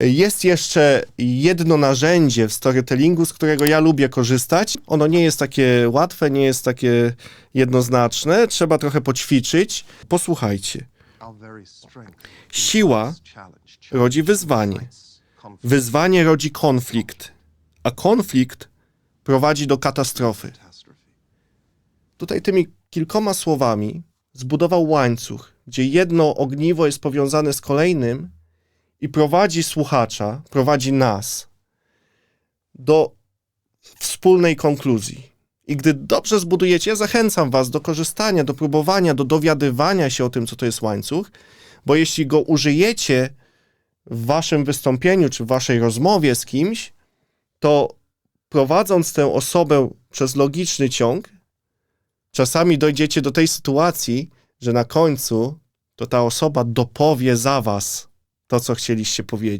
Jest jeszcze jedno narzędzie w storytellingu, z którego ja lubię korzystać. Ono nie jest takie łatwe, nie jest takie jednoznaczne, trzeba trochę poćwiczyć. Posłuchajcie. Siła rodzi wyzwanie. Wyzwanie rodzi konflikt, a konflikt prowadzi do katastrofy. Tutaj tymi kilkoma słowami zbudował łańcuch, gdzie jedno ogniwo jest powiązane z kolejnym i prowadzi słuchacza, prowadzi nas do wspólnej konkluzji. I gdy dobrze zbudujecie, ja zachęcam Was do korzystania, do próbowania, do dowiadywania się o tym, co to jest łańcuch, bo jeśli go użyjecie w Waszym wystąpieniu czy w Waszej rozmowie z kimś, to prowadząc tę osobę przez logiczny ciąg, czasami dojdziecie do tej sytuacji, że na końcu to ta osoba dopowie za Was to, co chcieliście powiedzieć.